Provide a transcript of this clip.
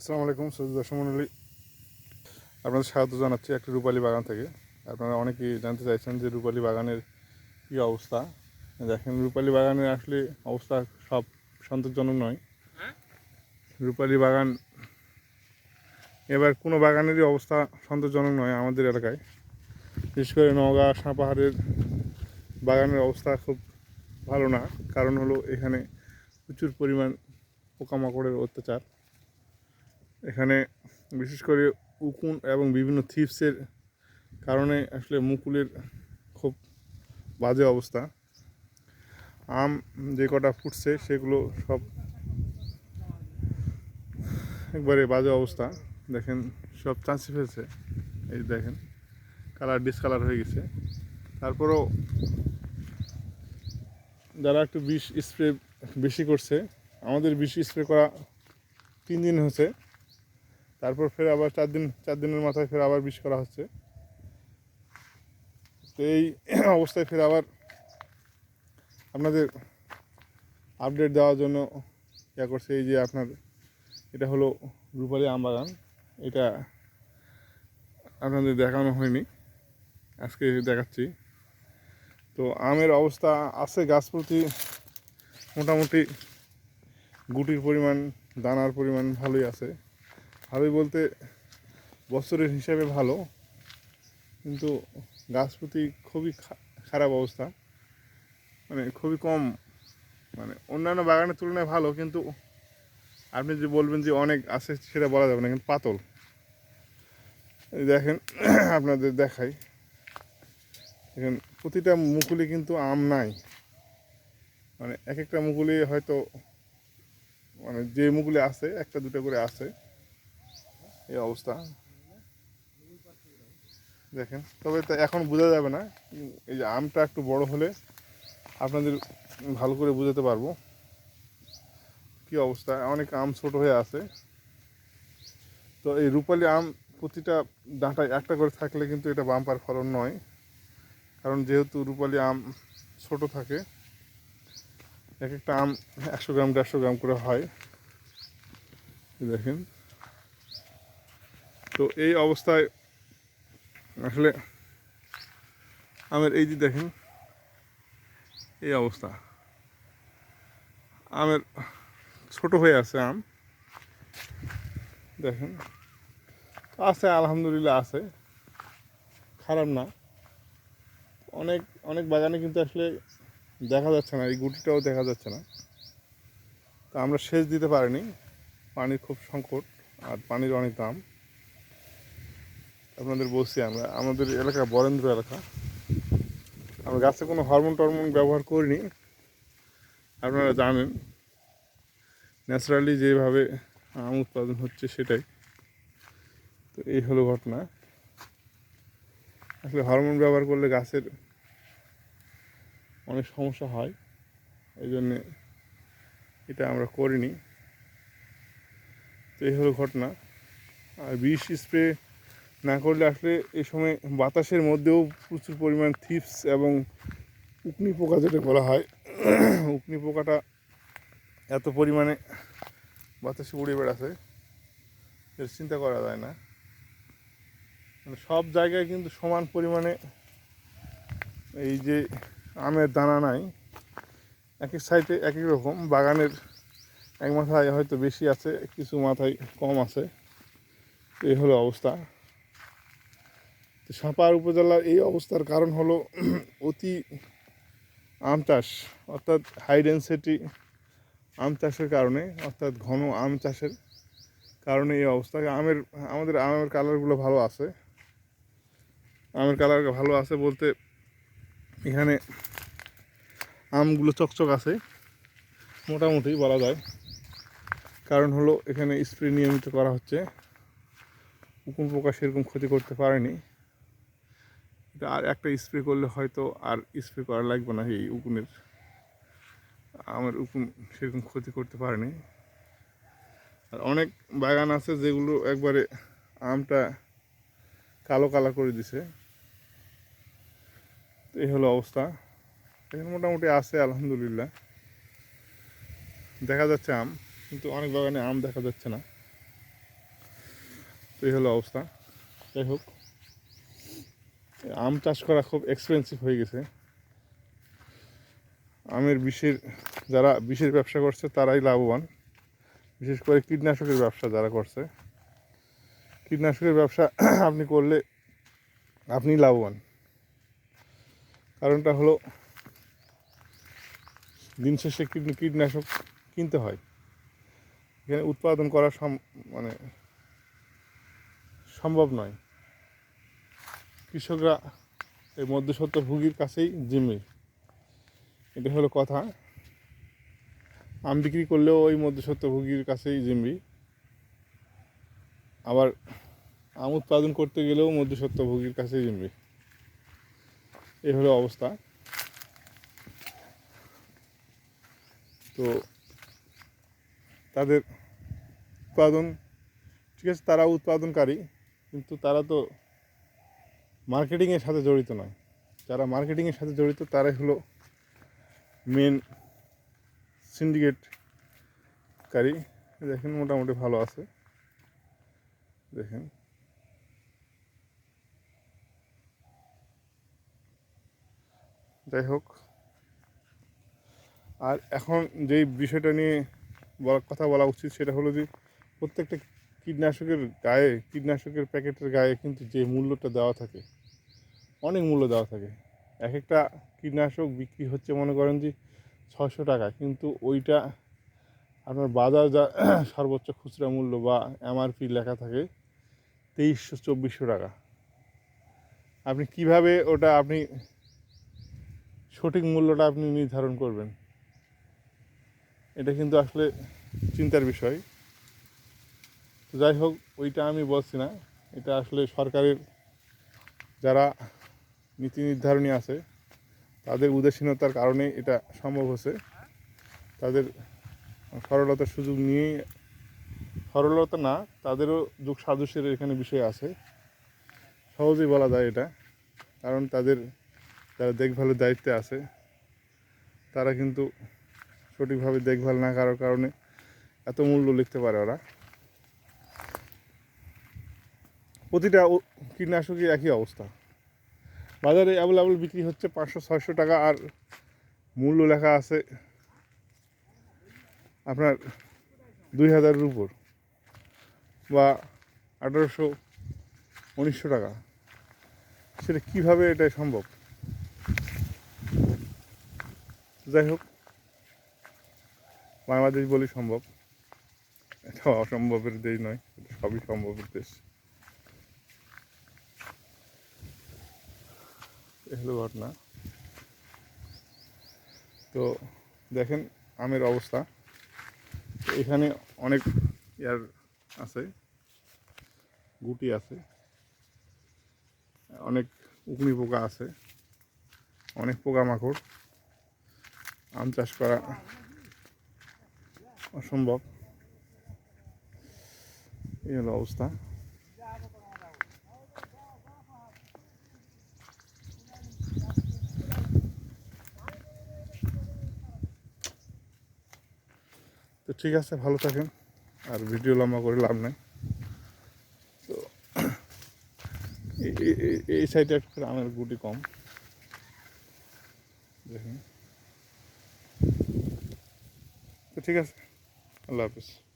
আসসালামু আলাইকুম সৈয়দ দর্শক মণ্ডলী। আপনাদের স্বাগত জানাচ্ছি একটি রূপালী বাগান থেকে। আপনারা অনেকেই জানতে চাইছেন যে রূপালী বাগানের কী অবস্থা। দেখেন, রূপালী বাগানের আসলে অবস্থা সব সন্তোষজনক নয়। রূপালী বাগান, এবার কোনো বাগানেরই অবস্থা সন্তোষজনক নয় আমাদের এলাকায়। বিশেষ করে নওগাঁ সাপাহারের বাগানের অবস্থা খুব ভালো না। কারণ হলো এখানে প্রচুর পরিমাণ পোকামাকড়ের অত্যাচার। এখানে বিশেষ করে উকুন এবং বিভিন্ন থিপসের কারণে আসলে মুকুলের খুব বাজে অবস্থা। আম যে কটা ফুটছে সেগুলো সব একবারে বাজে অবস্থা। দেখেন, সব চাঁচি ফেলছে। এই দেখেন, কালার ডিসকালার হয়ে গেছে। তারপরেও যারা একটু বিষ স্প্রে বেশি করছে, আমাদের বিষ স্প্রে করা তিন দিন হচ্ছে তারপর ফের আবার চার দিন, চার দিনের মাথায় ফের আবার বিষ করা হচ্ছে। তো এই অবস্থায় ফের আবার আপনাদের আপডেট দেওয়ার জন্য ইয়া করছে। এই যে আপনার, এটা হলো রূপালী আম বাগান। এটা আপনাদের দেখানো হয়নি। আজকে দেখাচ্ছি। তো আমের অবস্থা আছে গাছ প্রতি মোটামুটি গুটির পরিমাণ, দানার পরিমাণ ভালোই আছে। ভালোই বলতে বছরের হিসাবে ভালো, কিন্তু গাছ প্রতি খুবই খারাপ অবস্থা। মানে খুবই কম মানে অন্যান্য বাগানের তুলনায় ভালো, কিন্তু আপনি যে বলবেন যে অনেক আছে সেটা বলা যাবে না, কিন্তু পাতল। দেখেন, আপনাদের দেখাই। দেখেন, প্রতিটা মুকুলে কিন্তু আম নাই। মানে এক একটা মুকুলে হয়তো মানে যে মুকুলে আছে, একটা দুটো করে আছে। এই অবস্থা। দেখেন, তবে এখন বোঝা যাবে না। এই যে আমটা একটু বড় হলে আপনাদের ভালো করে বোঝাতে পারব কি অবস্থা। অনেক আম ছোট হয়ে আছে। তো এই রূপালি আম প্রতিটা ডাঁটায় একটা করে থাকলে কিন্তু এটা বাম্পার ফলন নয়। কারণ যেহেতু রূপালি আম ছোট থাকে, এক একটা আম একশো গ্রাম, দেড়শো গ্রাম করে হয়। দেখেন। তো এই অবস্থায় আসলে আমের এই যে দেখেন, এই অবস্থা। আমের ছোট হয়ে আছে আম। দেখেন, আছে, আলহামদুলিল্লাহ আছে। খারাপ না। অনেক অনেক বাগানে কিন্তু আসলে দেখা যাচ্ছে না, এই গুটিটাও দেখা যাচ্ছে না। তা আমরা সেচ দিতে পারিনি। পানির খুব সংকট আর পানির অনেক দাম। আপনাদের বলছি, আমরা, আমাদের এলাকা বরেন্দ্র এলাকা। আমরা গাছে কোনো হরমোন টরমোন ব্যবহার করিনি। আপনারা জানেন, ন্যাচারালি যেভাবে আম উৎপাদন হচ্ছে সেটাই। তো এই হলো ঘটনা। আসলে হরমোন ব্যবহার করলে গাছের অনেক সমস্যা হয়, এই জন্যে এটা আমরা করিনি। তো এই হলো ঘটনা। আর বিষ স্প্রে না করলে আসলে এই সময় বাতাসের মধ্যেও প্রচুর পরিমাণ থিপস এবং উকনি পোকা যেটা বলা হয়, উকনি পোকাটা এত পরিমাণে বাতাসে উড়ে বেড়াচ্ছে, এর চিন্তা করা যায় না। মানে সব জায়গায় কিন্তু সমান পরিমাণে এই যে আমের দানা নাই, এক এক সাইডে এক এক রকম, বাগানের এক মাথায় হয়তো বেশি আছে, কিছু মাথায় কম আছে, এই হলো অবস্থা। সাপার উপজেলার এই অবস্থার কারণ হলো অতি আম চাষ অর্থাৎ হাই ডেন্সিটি আম চাষের কারণে, অর্থাৎ ঘন আম চাষের কারণে এই অবস্থা। আমের, আমাদের আমের কালারগুলো ভালো আছে। আমের কালার ভালো আছে বলতে এখানে আমগুলো চকচক আছে, মোটামুটি বলা যায়। কারণ হলো এখানে স্প্রে নিয়মিত করা হচ্ছে। উকুন পোকা সেরকম ক্ষতি করতে পারেনি। আর একটা স্প্রে করলে হয়তো আর স্প্রে করা লাগবে না এই উকুনের। আমার উকুন সেরকম ক্ষতি করতে পারেনি। আর অনেক বাগান আছে যেগুলো একবারে আমটা কালো কালা করে দিছে। তো এই হলো অবস্থা। এখানে মোটামুটি আছে, আলহামদুলিল্লাহ। দেখা যাচ্ছে আম, কিন্তু অনেক বাগানে আম দেখা যাচ্ছে না। তো এই হলো অবস্থা। যাই হোক। আম চাষ করা খুব এক্সপেন্সিভ হয়ে গেছে। আমের বিষের, যারা বিষের ব্যবসা করছে, তারাই লাভবান। বিশেষ করে কীটনাশকের ব্যবসা যারা করছে। কীটনাশকের ব্যবসা আপনি করলে আপনি লাভবান। কারণটা হলো, দিন শেষে কীট- কীটনাশক কিনতে হয়। এখানে উৎপাদন করা সম মানে সম্ভব নয়। কৃষকরা এই মধ্যসত্ত্ব ভুগির কাছেই জিম্মি। এটা হলো কথা। আম বিক্রি করলেও ওই মধ্যসত্ত্ব ভুগির কাছেই জিম্মি। আবার আম উৎপাদন করতে গেলেও মধ্যসত্ত্ব ভুগির কাছেই জিম্মি। এই হলো অবস্থা। তো তাদের উৎপাদন, ঠিক আছে তারা উৎপাদনকারী, কিন্তু তারা তো মার্কেটিংয়ের সাথে জড়িত নয়। যারা মার্কেটিংয়ের সাথে জড়িত, তারাই হলো মেন সিন্ডিকেটকারী দেখেন, মোটামুটি ভালো আছে। দেখেন। যাই হোক। আর এখন যেই বিষয়টা নিয়ে বলা, কথা বলা উচিত, সেটা হলো যে, প্রত্যেকটা কীটনাশকের গায়ে, কীটনাশকের প্যাকেটের গায়ে কিন্তু যে মূল্যটা দেওয়া থাকে, অনেক মূল্য দেওয়া থাকে। এক একটা কীটনাশক বিক্রি হচ্ছে, মনে করেন যে ছশো টাকা, কিন্তু ওইটা আপনার বাজার যা সর্বোচ্চ খুচরা মূল্য বা এমআরপি লেখা থাকে, তেইশশো, চব্বিশশো টাকা। আপনি কীভাবে ওটা আপনি সঠিক মূল্যটা আপনি নির্ধারণ করবেন? এটা কিন্তু আসলে চিন্তার বিষয়। যাই হোক, ওইটা আমি বলছি না। এটা আসলে সরকারের যারা নীতি নির্ধারণী আছে, তাদের উদাসীনতার কারণে এটা সম্ভব হচ্ছে। তাদের সরলতার সুযোগ নিয়ে, সরলতা না, তাদেরও যুগ সাদৃশ্যের এখানে বিষয় আছে। সহজেই বলা যায় এটা, কারণ তাদের যারা দেখভালের দায়িত্বে আছে, তারা কিন্তু সঠিকভাবে দেখভাল না করার কারণে এত মূল্য লিখতে পারে ওরা। প্রতিটা কীটনাশকই একই অবস্থা। বাজারে অ্যাভেলেবল বিক্রি হচ্ছে পাঁচশো, ছয়শো টাকা আর মূল্য লেখা আছে আপনার দুই হাজারের উপর বা আঠারোশো, উনিশশো টাকা। সেটা কীভাবে এটা সম্ভব? যাই হোক, বাংলাদেশ বলি সম্ভব। এটা অসম্ভবের দেশ নয় সবই সম্ভবের দেশ। এ হলো ঘটনা। তো দেখেন আমের অবস্থা। এখানে অনেক ইয়ার আছে, গুটি আছে, অনেক উকুনি পোকা আছে, অনেক পোকামাকড়। আম চাষ করা অসম্ভব। এই হলো অবস্থা। তো ঠিক আছে, ভালো থাকেন। আর ভিডিও লম্বা করে লাভ নাই। তো এই- সাইডে একটু আমের গুটি কম। দেখুন। তো ঠিক আছে, আল্লাহ হাফিজ।